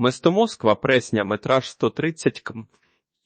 Место Москва, Пресня, метраж 130 км.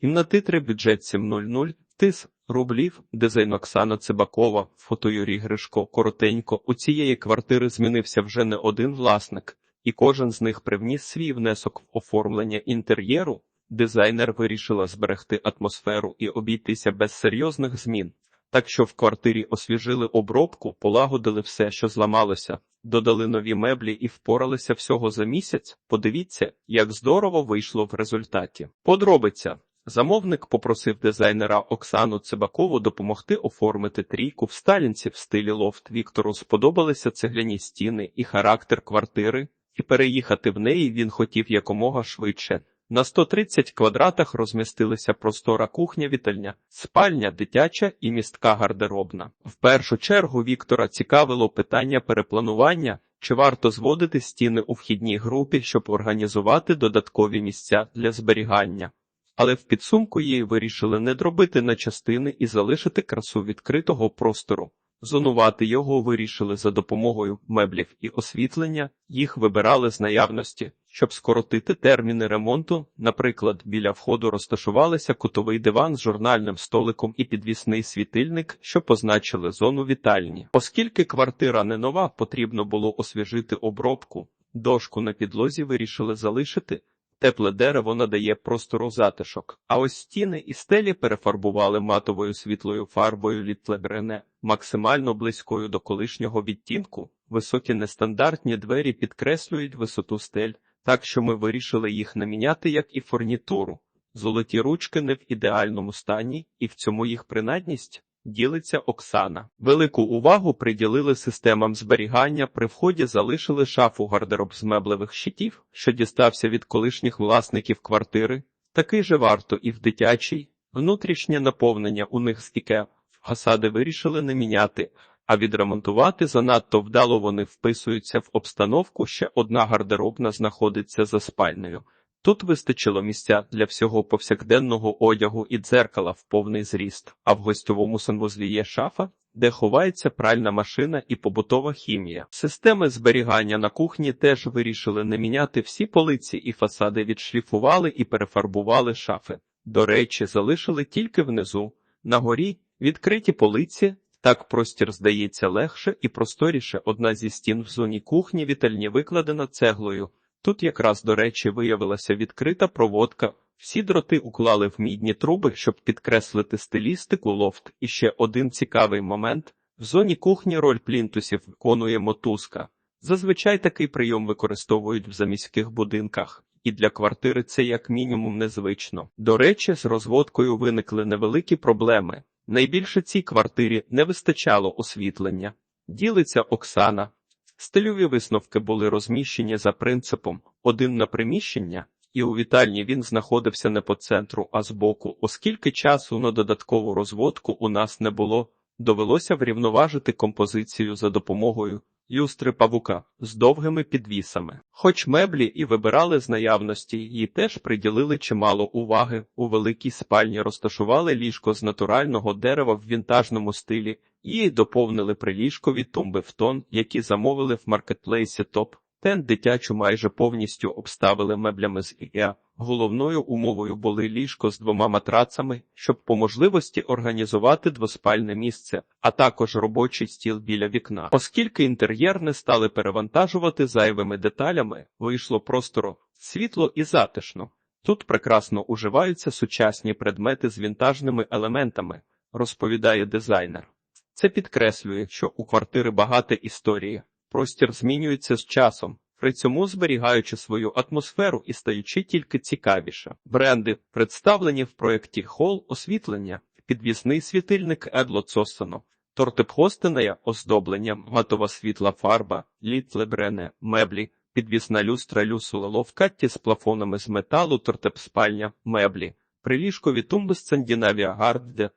Кімнати 3, бюджет 700, тис, рублів, дизайн Оксана Цибакова, фото Юрій Гришко, коротенько. У цієї квартири змінився вже не один власник, і кожен з них привніс свій внесок в оформлення інтер'єру. Дизайнер вирішила зберегти атмосферу і обійтися без серйозних змін. Так що в квартирі освіжили обробку, полагодили все, що зламалося, додали нові меблі і впоралися всього за місяць. Подивіться, як здорово вийшло в результаті. Подробиця. Замовник попросив дизайнера Оксану Цибакову допомогти оформити трійку в сталінці в стилі лофт. Віктору сподобалися цегляні стіни і характер квартири, і переїхати в неї він хотів якомога швидше. На 130 квадратах розмістилися простора кухня, вітальня, спальня, дитяча і містка гардеробна. В першу чергу Віктора цікавило питання перепланування, чи варто зводити стіни у вхідній групі, щоб організувати додаткові місця для зберігання. Але в підсумку її вирішили не дробити на частини і залишити красу відкритого простору. Зонувати його вирішили за допомогою меблів і освітлення, їх вибирали з наявності, щоб скоротити терміни ремонту. Наприклад, біля входу розташувалися кутовий диван з журнальним столиком і підвісний світильник, що позначили зону вітальні. Оскільки квартира не нова, потрібно було освіжити обробку. Дошку на підлозі вирішили залишити. Тепле дерево надає простору затишок, а ось стіни і стелі перефарбували матовою світлою фарбою літлебрене, максимально близькою до колишнього відтінку. Високі нестандартні двері підкреслюють висоту стель, так що ми вирішили їх не міняти, як і фурнітуру. Золоті ручки не в ідеальному стані, і в цьому їх принадність. Ділиться Оксана. Велику увагу приділили системам зберігання. При вході залишили шафу гардероб з меблевих щитів, що дістався від колишніх власників квартири. Такий же варто і в дитячій. Внутрішнє наповнення у них стіке. Фасади вирішили не міняти, а відремонтувати занадто вдало вони вписуються в обстановку. Ще одна гардеробна знаходиться за спальнею. Тут вистачило місця для всього повсякденного одягу і дзеркала в повний зріст, а в гостьовому санвузлі є шафа, де ховається пральна машина і побутова хімія. Системи зберігання на кухні теж вирішили не міняти всі полиці і фасади відшліфували і перефарбували шафи. До речі, залишили тільки внизу. На горі відкриті полиці. Так простір здається легше і просторіше. Одна зі стін в зоні кухні вітальні викладена цеглою. Тут якраз, до речі, виявилася відкрита проводка. Всі дроти уклали в мідні труби, щоб підкреслити стилістику лофт. І ще один цікавий момент. В зоні кухні роль плінтусів виконує мотузка. Зазвичай такий прийом використовують в заміських будинках, і для квартири це як мінімум незвично. До речі, з розводкою виникли невеликі проблеми. Найбільше цій квартирі не вистачало освітлення. Ділиться Оксана. Стильові висновки були розміщені за принципом один на приміщення, і у вітальні він знаходився не по центру, а збоку, оскільки часу на додаткову розводку у нас не було, довелося врівноважити композицію за допомогою люстри павука з довгими підвісами. Хоч меблі і вибирали з наявності, їй теж приділили чимало уваги. У великій спальні розташували ліжко з натурального дерева в вінтажному стилі. Її доповнили приліжкові тумби в тон, які замовили в маркетплейсі ТОП. Тен дитячу майже повністю обставили меблями з ІКЕА. Головною умовою були ліжко з двома матрацами, щоб по можливості організувати двоспальне місце, а також робочий стіл біля вікна. Оскільки інтер'єр не стали перевантажувати зайвими деталями, вийшло просторо, світло і затишно. Тут прекрасно уживаються сучасні предмети з вінтажними елементами, розповідає дизайнер. Це підкреслює, що у квартири багато історії, простір змінюється з часом, при цьому зберігаючи свою атмосферу і стаючи тільки цікавіше. Бренди, представлені в проєкті Хол освітлення, підвісний світильник Едло Цосано, тортепхостене оздоблення, матова світла фарба, літ лебрене, меблі, підвісна люстра люсула ловкатті з плафонами з металу, тортепспальня, меблі, приліжкові тумби з Скандинавія Гардде,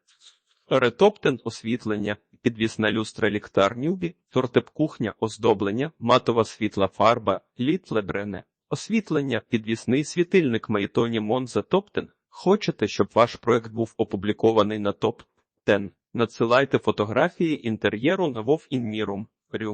Ретоптен освітлення, підвісна люстра ліхтар нюбі, тортеп кухня оздоблення, матова світла фарба, літ лебрене, освітлення, підвісний світильник Майтоні Монза Топтен. Хочете, щоб ваш проект був опублікований на топ 10 Надсилайте фотографії інтер'єру на Вов. Рю.